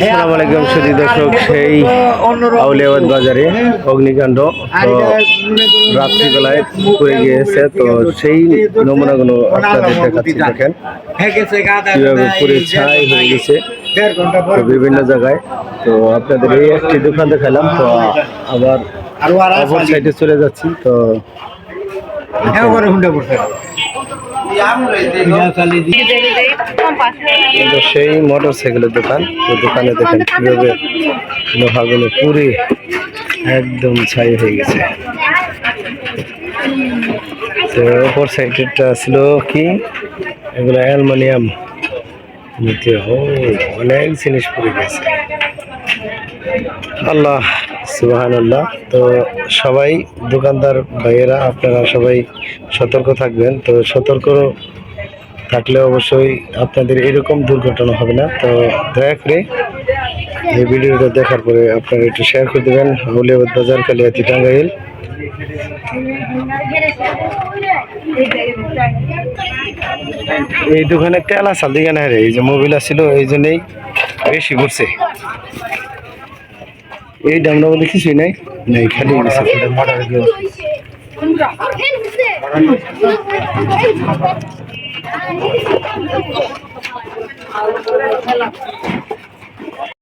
সালাম আলাইকুম সুদী দর্শক। সেই আউলিয়াবাদ বাজারে অগ্নিকাণ্ড তো রাত্রিবেলায় পড়ে গিয়েছে। তো সেই নমুনাগুলো আপনাদের দেখাচ্ছি, দেখেন। কীভাবে পুরে ছাই হয়ে গেছে। বিভিন্ন জায়গায়। তো আপনাদের এই একটি দোকান দেখালাম, তো আবার সাইডে চলে যাচ্ছি, তো সেই মোটর সাইকেলের দোকান তো দোকানে দেখেন কীভাবে লোহাগুলো পুরে একদম ছাই হয়ে গেছে। তো ওপর সাইডেরটা ছিল কি? এগুলো অ্যালুমিনিয়াম। নিতে ও অনেক জিনিস পড়ে গেছে। আল্লাহ। সুবাহান আল্লাহ তো সবাই, দোকানদার ভাইয়েরা, আপনারা সবাই সতর্ক থাকবেন। তো সতর্ক থাকলে অবশ্যই আপনাদের এরকম দুর্ঘটনা হবে না। তো দয়া করে এই ভিডিওটা দেখার পরে আপনারা একটু শেয়ার করে দেবেন। হলিউড বাজার কালিয়াতি টাঙ্গাইল এই দোকানে তেল আসাল দিকে না রে। এই যে মোবিল ছিল এই জন্যই বেশি ঘুরছে। এই ডামরা মধ্যে কিছুই নাই নাই খালি গেছে